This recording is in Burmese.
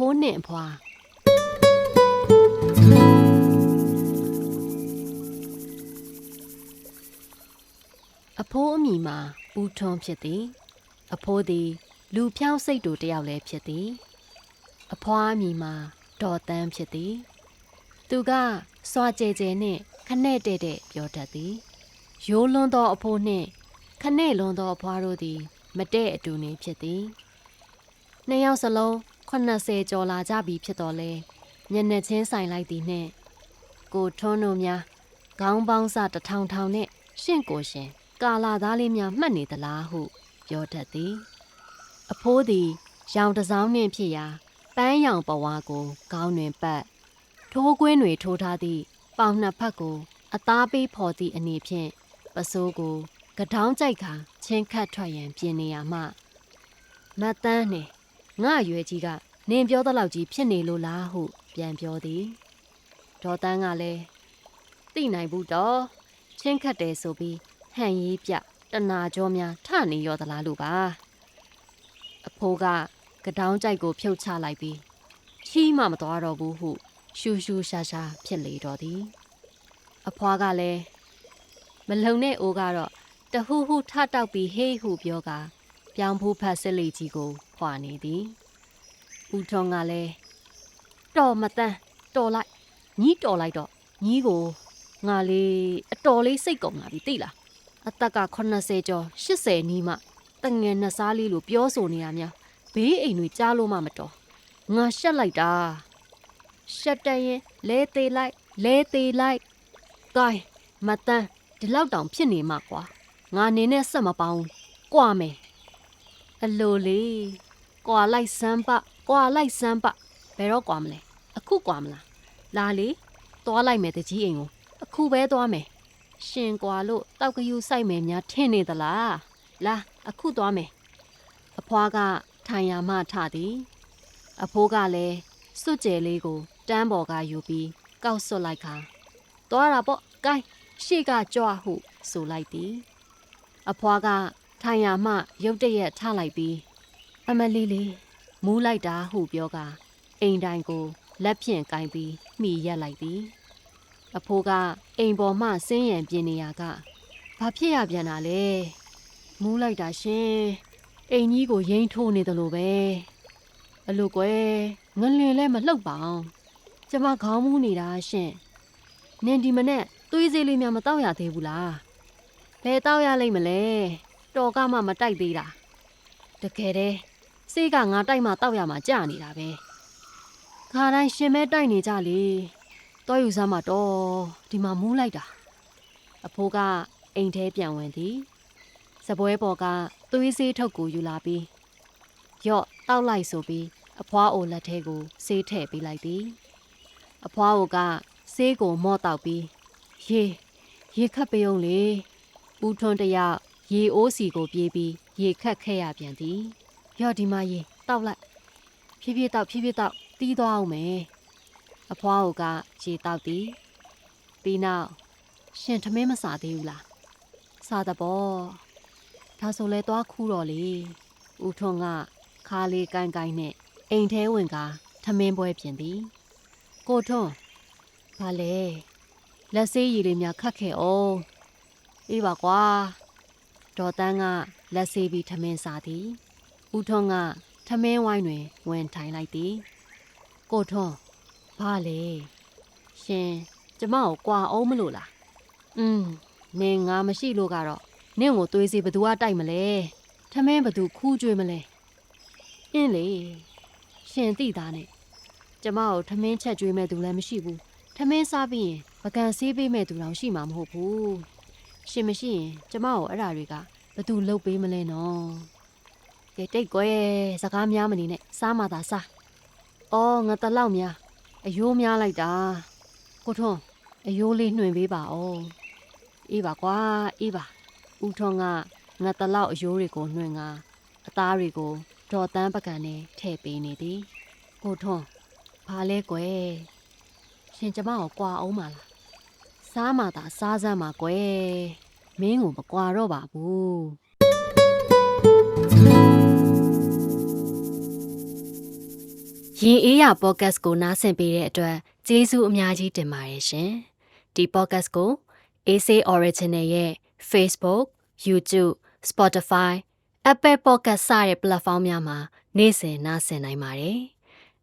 ဖိုးနှင့်အဖွာအဖိုးအမိမှာဦးထွန်းဖြစ်သည် အဖိုးသည် လူဖြောင်းစိတ်တူတယောက်လည်းဖြစ်သည် အဖွားအမိမှာဒေါ်တန်းဖြစ်သည် သူကစွာကြဲကြဲနှင့်ခနဲ့တဲ့တဲ့ပြောတတ်သည်ရိုးလွန်းသောအဖိုးနှင့်ခနဲ့လွန်းသောအဖွားတို့သည် မတဲ့အတူနေဖြစ်သည်နှစ်ယောက်စလုံး 80ကျော်လာကြပြီဖြစ်တော်လဲညနေချင်းဆိုင်လိုက်သည်နှင့်ကိုထွန်းတို့များခေါင်းပေါင်းစတထောင်ထောင်နဲ့ရှင့်ကိုရှင် ကာလာသားလေးများမှတ်နေသလားဟု ပြောတတ်သည် အဖိုးသည် ရောင်တစောင်းနှင့်ဖြစ်ရာပန်းရောင်ပဝါကိုခေါင်းတွင်ပတ်ထိုးကွင်းတွေထိုးထားသည့်ပေါင်နှစ်ဖက်ကို အသားပေးဖော်သည့်အနေဖြင့်ပစိုးကိုကထောင်းကြိုက်ခါချင်းခတ်ထွက်ရန်ပြင်နေရမှမတ်တန်းနှ င့်ငါရွယ်ကြီးကနင်ပြောသလောက်ကြီးဖြစ်နေလို့လားဟုပြန်ပြောသည်ဒေါ်တန်းကလည်းသိနိုင်ဘူးတော့ချင်းခတ်တယ်ဆိုပြီးဟန်ရေးပြတနာကြောများထနေရောသလားလို့ပါအဖိုးကကထောင်းကြိုက်ကိုဖြုတ်ချလိုက်ပြီးချီးမှမသွားတော့ဘူးဟုရှူရှူရှာရှာဖြစ်လေတော့သည်အဖွားကလည်းမလုံတဲ့အိုးကတော့တဟူဟူထတောက်ပြီးဟေးဟုပြောက ပြောင်းဖူးဖတ်စစ်လေကြီးကိုခွာနေသည်ဦးထုံးကလည်းတော်မတန်းတော်လိုက်ညီးတော်လိုက်တော့ညီးကိုငါလေးအတော်လေးစိတ်ကုန်လာပြီသိလားအသက်က80ကျော်80နီးမှတငယ်နှစ်စားလေးလို့ပြောဆိုနေတာများဘေးအိမ်တွေကြားလို့မှမတော်ငါရှက်လိုက်တာရှက်တတ်ရင်လဲသေးလိုက်လဲသေးလိုက်။ကိုင်းမတန်းဒီလောက်တောင်ဖြစ်နေမှာကွာ။ငါနေနဲ့ဆက်မပေါင်းဘူး။ကွာမယ်။ အလိုလေး။ကွာလိုက်စမ်းပ။ကွာလိုက်စမ်းပ။ဘယ်တော့ကွာမလဲ။အခုကွာမလား။လာလေ။သွားလိုက်မယ်တကြီးအိမ်ကို။အခုပဲသွားမယ်။ရှင်ကွာလို့တောက်ကယူစိုက်မယ်များထင်နေသလား။လာအခုသွားမယ်။အဖွားကထိုင်ရမှထသည်။အဖိုးကလည်းစွတ်ကျဲလေးကိုတန်းပေါ်ကယူပြီးကောက်စွတ်လိုက်ခါသွားတာပေါ့ကိုင်းရှေ့ကကြွဟုဆိုလိုက်သည် အဖွားက ထိုင်ရမှ ရုတ်တရက်ထလိုက်ပြီးအမလီလေးမူးလိုက်တာဟုပြောကအိမ်တိုင်ကိုလက်ဖြင့်ကင်ပြီးမိရက်လိုက်သည်အဖိုးကအိမ်ပေါ်မှဆင်းရန်ပြင်နေရကဘာဖြစ်ရပြန်တာလဲမူးလိုက်တာရှင်အိမ်ကြီးကိုရိမ့်ထိုးနေတယ်လို့ပဲအလိုကွယ်ငလင်လဲမလှုပ်ပါအောင်ကျမခေါင်းမူးနေတာရှင်နင်ဒီမနဲ့သွေးစေးလေးများမတော့ရသေးဘူးလားဘယ်တော့ရလိမ့်မလဲ တော်ကမှမတိုက်သေးတာတကယ်တည်းစေးကငါတိုက်မှတောက်ရမှာကြာနေတာပဲခါတိုင်းရှင်မဲတိုက်နေကြလေတော်ယူစားမှတော့ဒီမှာမူးလိုက်တာအဖိုးကအိမ်ထဲပြန်ဝင်သည်စပွဲပေါ်ကသွေးစေးထုတ်ကိုယူလာပြီးရော့တောက်လိုက်ဆိုပြီးအဖွားအိုလက်ထဲကိုဆေးထည့်ပေးလိုက်သည်အဖွားအိုကဆေးကိုမော့တောက်ပြီးရေရေခတ်ပြုံးလေဦးထွန်းတယောက် ရေအိုးစီကိုပြေးပြီးရေခတ်ခဲ့ရပြန်သည်ရော့ဒီမရေတောက်လိုက်ဖြည်းဖြည်းတောက်ဖြည်းဖြည်းတောက်တီးသွားအောင်မယ်အဖွားအိုကရေတောက်သည်ပြီးနောက်ရှင်ထမင်းမစားသေးဘူးလားစားတဘောဒါဆိုလဲသွားခူးတော့လေဦးထွန်းကခါလေးကိုင်းကိုင်းနဲ့အိမ်ထဲဝင်ကထမင်းပွဲပြင်သည်ကိုထွန်းဘာလဲလက်ဆေးရည်လေးများခတ်ခဲ့အောင်အေးပါကွာ ဒေါ်တန်းကလက်ဆေးပြီးထမင်းစားသည်ဦးထွန်းကထမင်းဝိုင်းတွင်ဝင်ထိုင်လိုက်သည်ကိုထွန်းဘာလဲရှင်ကျမကိုကွာအောင်မလို့လားอืมနင်ငါမရှိလို့ကတော့နင့်ကိုသွေးစီဘသူကတိုက်မလဲထမင်းဘသူခူးကြွေးမလဲအင်းလေရှင်သိသားနဲ့ကျမကိုထမင်းချက်ကျွေးမဲ့သူလည်းမရှိဘူးထမင်းစားပြီးရင်ပကံဆေးပေးမဲ့သူတောင်ရှိမှာမဟုတ်ဘူးရှင်မရှိရင်ကျမကိုအဲ့ဓာတွေက ဘသူလှုပ်ပေးမလဲနော်ကဲတိတ်ကွယ်စကားများမနေနဲ့စားမှသာစားအော်ငါတလောက်များအယိုးများလိုက်တာကိုထွန်းအယိုးလေးနှွင်ပေးပါဦးအေးပါကွာအေးပါဦးထွန်းကငါတလောက်အယိုးတွေကိုနှွင်ကအသားတွေကိုဒေါ်တန်းပကံနဲ့ထည့်ပေးနေသည်ကိုထွန်းဘာလဲကွယ်ရှင်ကျမကိုကွာအောင်ပါလားစားမှသာစားစမ်းပါကွယ် မင်းကိုမကွာတော့ပါဘူးရင်အေးရပေါ့ကတ်ကိုနားဆင်ပေးတဲ့အတွက်ကျေးဇူးအများကြီးတင်ပါတယ်ရှင်။ဒီပေါ့ကတ်ကို AC Original ရဲ့ Facebook, YouTube, Spotify, Apple Podcast စတဲ့ platform များမှာနေ့စဉ်နားဆင်နိုင်ပါတယ်။